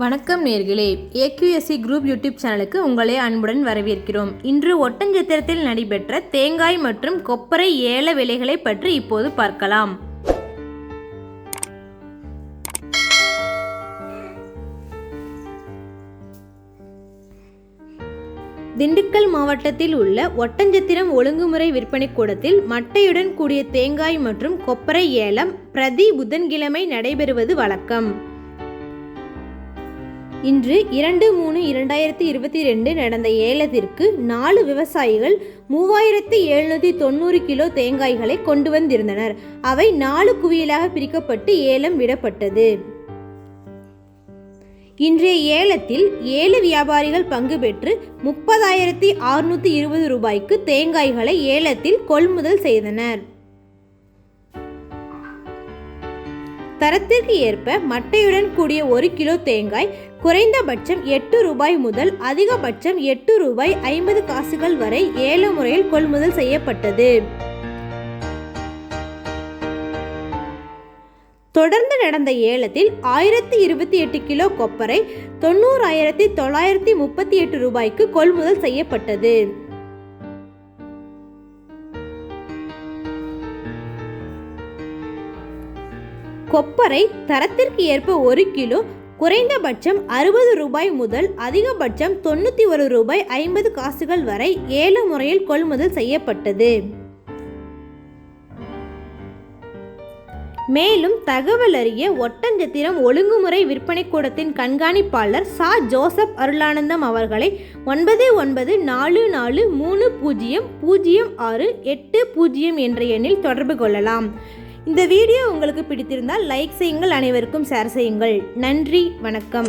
வணக்கம் நேர்களே. AQSC group YouTube சேனலுக்கு உங்களை அன்புடன் வரவேற்கிறோம். இன்று ஒட்டஞ்சத்திரத்தில் நடைபெற்ற தேங்காய் மற்றும் கொப்பரை ஏல விலைகளை பற்றி இப்போது பார்க்கலாம். திண்டுக்கல் மாவட்டத்தில் உள்ள ஒட்டஞ்சத்திரம் ஒழுங்குமுறை விற்பனை கூடத்தில் மட்டையுடன் கூடிய தேங்காய் மற்றும் கொப்பரை ஏலம் பிரதி புதன்கிழமை நடைபெறுவது வழக்கம். இன்று இரண்டு மூணு இரண்டாயிரத்தி இருபத்தி ரெண்டு நடந்த ஏலத்திற்கு நாலு விவசாயிகள் மூவாயிரத்தி எழுநூற்றி தொண்ணூறு கிலோ தேங்காய்களை கொண்டு வந்திருந்தனர். அவை நாலு குவியலாக பிரிக்கப்பட்டு ஏலம் விடப்பட்டது. இன்றைய ஏலத்தில் ஏழு வியாபாரிகள் பங்கு பெற்று முப்பதாயிரத்தி அறுநூற்றி இருபது ரூபாய்க்கு தேங்காய்களை ஏலத்தில் கொள்முதல் செய்தனர். தரத்திற்கு ஏற்ப மட்டையுடன் கூடிய ஒரு கிலோ தேங்காய் குறைந்தபட்சம் எட்டு ரூபாய் முதல் அதிகபட்சம் எட்டு ரூபாய் ஐம்பது காசுகள் வரை ஏல முறையில் கொள்முதல் செய்யப்பட்டது. தொடர்ந்து நடந்த ஏலத்தில் ஆயிரத்தி இருபத்தி எட்டு கிலோ கொப்பரை தொண்ணூறாயிரத்தி தொள்ளாயிரத்தி முப்பத்தி எட்டு ரூபாய்க்கு கொள்முதல் செய்யப்பட்டது. கொப்பரை தரத்திற்கு ஏற்ப ஒரு கிலோ குறைந்தபட்சம் அறுபது ரூபாய் முதல் அதிகபட்சம் தொண்ணூற்றி ஒரு ரூபாய் ஐம்பது காசுகள் வரை ஏழு முறையில் கொள்முதல் செய்யப்பட்டது. மேலும் தகவல் அறிய ஒட்டஞ்சத்திரம் ஒழுங்குமுறை விற்பனை கூடத்தின் கண்காணிப்பாளர் சா. ஜோசப் அருளானந்தம் அவர்களை ஒன்பது ஒன்பது நாலு நாலு மூணு பூஜ்ஜியம் பூஜ்ஜியம் ஆறு எட்டு பூஜ்ஜியம் என்ற எண்ணில் தொடர்பு கொள்ளலாம். இந்த வீடியோ உங்களுக்கு பிடித்திருந்தால் லைக் செய்யுங்கள் அனைவருக்கும் ஷேர் செய்யுங்கள். நன்றி வணக்கம்.